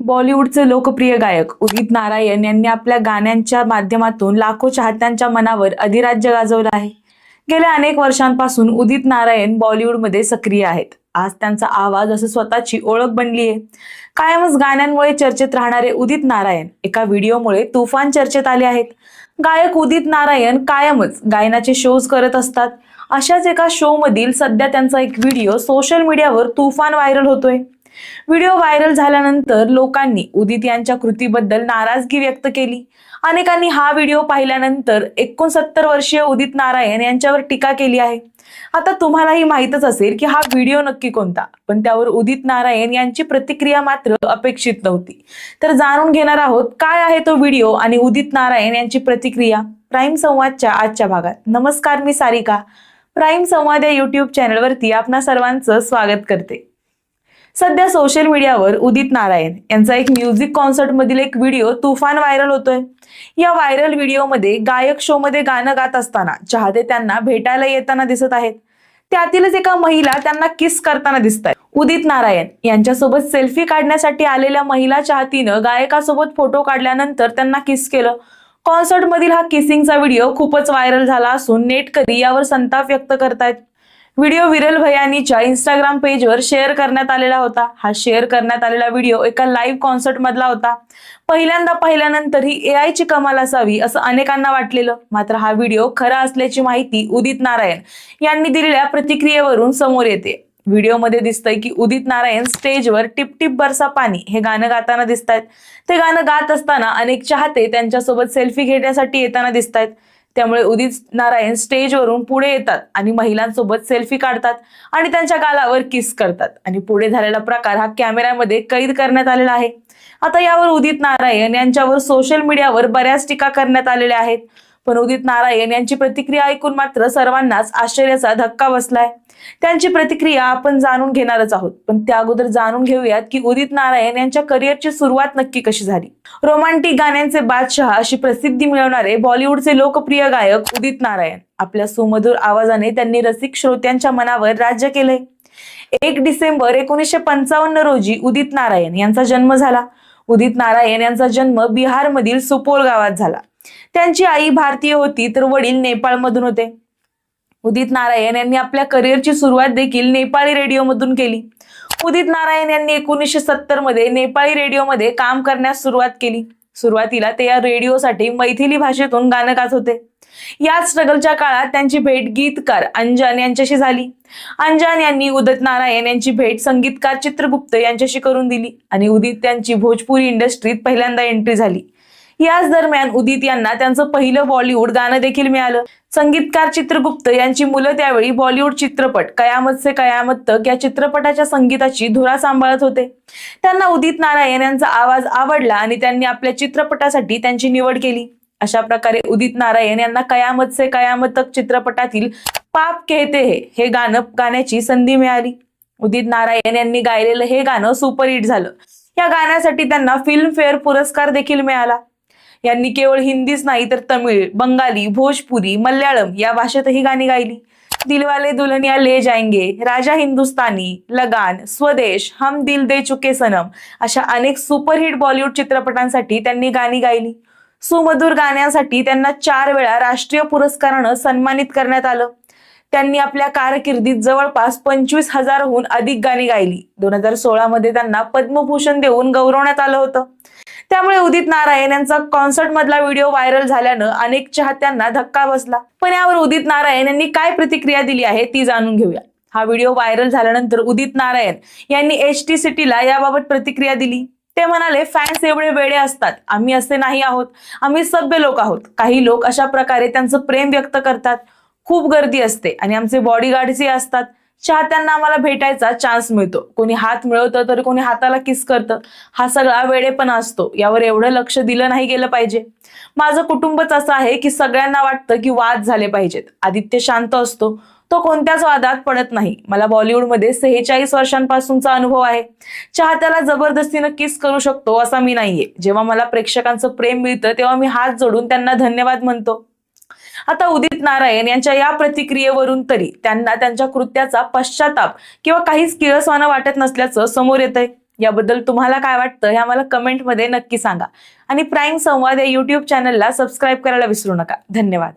बॉलिवूडचे लोकप्रिय गायक उदित नारायण यांनी आपल्या गाण्यांच्या माध्यमातून लाखो चाहत्यांच्या मनावर अधिराज्य गाजवलं आहे. गेल्या अनेक वर्षांपासून उदित नारायण बॉलिवूडमध्ये सक्रिय आहेत. आज त्यांचा आवाज असं स्वतःची ओळख बनली आहे कायमच गाण्यांमुळे चर्चेत राहणारे उदित नारायण एका व्हिडिओमुळे तुफान चर्चेत आले आहेत. गायक उदित नारायण कायमच गायनाचे शोज करत असतात. अशाच एका शो मधील सध्या त्यांचा एक व्हिडिओ सोशल मीडियावर तुफान व्हायरल होतोय. व्हिडिओ व्हायरल झाल्यानंतर लोकांनी उदित यांच्या कृतीबद्दल नाराजगी व्यक्त केली. अनेकांनी हा व्हिडिओ पाहिल्यानंतर एकोणसत्तर वर्षीय उदित नारायण यांच्यावर टीका केली आहे. आता तुम्हालाही माहीतच असेल की हा व्हिडिओ नक्की कोणता? पण त्यावर उदित नारायण यांची प्रतिक्रिया मात्र अपेक्षित नव्हती. तर जाणून घेणार आहोत काय आहे तो व्हिडिओ आणि उदित नारायण यांची प्रतिक्रिया प्राईम संवादच्या आजच्या भागात. नमस्कार मी सारिका. प्राईम संवाद या युट्यूब चॅनलवरती आपणा सर्वांचं स्वागत करते. सध्या सोशल मीडियावर उदित नारायण यांचा एक म्युझिक कॉन्सर्ट मधील एक व्हिडिओ तुफान व्हायरल होतोय. या व्हायरल व्हिडिओमध्ये गायक शो मध्ये गाणं गात असताना चाहते त्यांना भेटायला येताना दिसत आहेत. त्यातीलच एका महिला त्यांना किस करताना दिसत उदित नारायण यांच्यासोबत सेल्फी काढण्यासाठी आलेल्या महिला चाहतीनं गायकासोबत फोटो काढल्यानंतर त्यांना किस केलं. कॉन्सर्ट मधील हा किसिंगचा व्हिडिओ खूपच व्हायरल झाला असून नेटकरी यावर संताप व्यक्त करतायत. व्हिडिओ विरल भयानीच्या इंस्टाग्राम पेजवर शेअर करण्यात आलेला होता. हा शेअर करण्यात आलेला व्हिडिओ एका लाईव्ह कॉन्सर्ट मधला होता. पहिल्यांदा पाहिल्यानंतर ही ए ची कमाल असावी असं अनेकांना वाटलेलं. मात्र हा व्हिडिओ खरा असल्याची माहिती उदित नारायण यांनी दिलेल्या प्रतिक्रियेवरून समोर येते. व्हिडिओमध्ये दिसतंय की उदित नारायण स्टेजवर टिप टिप बरसा पाणी हे गाणं गाताना दिसत आहेत ते गाणं गात असताना अनेक चाहते त्यांच्यासोबत सेल्फी घेण्यासाठी येताना दिसत आहेत त्यामुळे उदित नारायण स्टेजवरून पुढे येतात आणि महिलांसोबत सेल्फी काढतात आणि त्यांच्या गालावर किस करतात. आणि पुढे झालेला प्रकार हा कॅमेऱ्यामध्ये कैद करण्यात आलेला आहे. आता यावर उदित नारायण यांच्यावर सोशल मीडियावर बऱ्याच टीका करण्यात आलेल्या आहेत. पण उदित नारायण यांची प्रतिक्रिया ऐकून मात्र सर्वांनाच आश्चर्याचा धक्का बसलाय. त्यांची प्रतिक्रिया आपण जाणून घेणारच आहोत. पण त्या अगोदर जाणून घेऊयात की उदित नारायण यांच्या करिअरची सुरुवात नक्की कशी झाली? रोमांटिक गाण्यांचे बादशहा अशी प्रसिद्धी मिळवणारे बॉलिवूडचे लोकप्रिय गायक उदित नारायण आपल्या सुमधुर आवाजाने त्यांनी रसिक श्रोत्यांच्या मनावर राज्य केले एक डिसेंबर एकोणीसशे पंचावन्न रोजी उदित नारायण यांचा जन्म झाला. उदित नारायण यांचा जन्म बिहारमधील सुपोल गावात झाला. त्यांची आई भारतीय होती तर वडील नेपाळमधून होते. उदित नारायण यांनी आपल्या करिअरची सुरुवात देखील नेपाळी रेडिओमधून केली. उदित नारायण यांनी एकोणीसशे सत्तरमध्ये नेपाळी रेडिओमध्ये काम करण्यास सुरुवात केली. सुरुवातीला ते या रेडिओसाठी मैथिली भाषेतून गाणं गात होते. याच स्ट्रगलच्या काळात त्यांची भेट गीतकार अंजन यांच्याशी झाली. अंजन यांनी उदित नारायण यांची भेट संगीतकार चित्रगुप्त यांच्याशी करून दिली आणि उदित त्यांची भोजपुरी इंडस्ट्रीत पहिल्यांदा एंट्री झाली. याच दरम्यान उदित यांना त्यांचं पहिलं बॉलिवूड गाणं देखील मिळालं. संगीतकार चित्रगुप्त यांची मुलं त्यावेळी बॉलिवूड चित्रपट कयामत से कयामत तक या चित्रपटाच्या संगीताची धुरा सांभाळत होते. त्यांना उदित नारायण यांचा आवाज आवडला आणि त्यांनी आपल्या चित्रपटासाठी त्यांची निवड केली. अशा प्रकारे उदित नारायण यांना कयामत से कयामत तक चित्रपटातील पाप कहते हे हे गाणं गाण्याची संधी मिळाली. उदित नारायण यांनी गायलेलं हे गाणं सुपरहिट झालं. या गाण्यासाठी त्यांना फिल्मफेअर पुरस्कार देखील मिळाला. यांनी केवळ हिंदीच नाही तर तमिळ बंगाली भोजपुरी मल्याळम या भाषेतही गाणी गायली. दिलवाले दुल्हनिया ले जाएंगे राजा हिंदुस्तानी लगान स्वदेश हम दिल दे चुके सनम अशा अनेक सुपरहिट बॉलिवूड चित्रपटांसाठी त्यांनी गाणी गायली. सुमधुर गाण्यांसाठी त्यांना चार वेळा राष्ट्रीय पुरस्कारानं सन्मानित करण्यात आलं. त्यांनी आपल्या कारकिर्दीत जवळपास पंचवीस हजारहून अधिक गाणी गायली. दोन हजार सोळा मध्ये त्यांना पद्मभूषण देऊन गौरवण्यात आलं होतं. त्यामुळे उदित नारायण यांचा कॉन्सर्ट मधला व्हिडिओ व्हायरल झाल्यानं अनेक चाहत्यांना धक्का बसला. पण यावर उदित नारायण यांनी काय प्रतिक्रिया दिली आहे ती जाणून घेऊया. हा व्हिडिओ व्हायरल झाल्यानंतर उदित नारायण यांनी एच टी सिटीला याबाबत प्रतिक्रिया दिली. ते म्हणाले फॅन्स एवढे वेळे असतात. आम्ही असे नाही आहोत. आम्ही सभ्य लोक आहोत. काही लोक अशा प्रकारे त्यांचं प्रेम व्यक्त करतात. खूप गर्दी असते आणि आमचे बॉडीगार्डही असतात. चाहत्यांना आम्हाला भेटायचा चान्स मिळतो. कोणी हात मिळवतं तर कोणी हाताला किस करतं. हा सगळा वेळेपणा असतो. यावर एवढं लक्ष दिलं नाही गेलं पाहिजे. माझं कुटुंबच असं आहे की सगळ्यांना वाटतं की वाद झाले पाहिजेत. आदित्य शांत असतो. तो कोणत्याच वादात पडत नाही. मला बॉलिवूडमध्ये सेहेचाळीस वर्षांपासूनचा अनुभव आहे. चाहत्याला जबरदस्तीनं किस करू शकतो असा मी नाहीये. जेव्हा मला प्रेक्षकांचं प्रेम मिळतं तेव्हा मी हात जोडून त्यांना धन्यवाद म्हणतो. आता उदित नारायण यांच्या या प्रतिक्रियेवरून तरी त्यांना त्यांच्या कृत्याचा पश्चाताप किंवा काहीच किळसवानं वाटत नसल्याचं समोर येत आहे याबद्दल तुम्हाला काय वाटतं हे आम्हाला कमेंटमध्ये नक्की सांगा. आणि प्राईम संवाद या युट्यूब चॅनलला सबस्क्राईब करायला विसरू नका. धन्यवाद.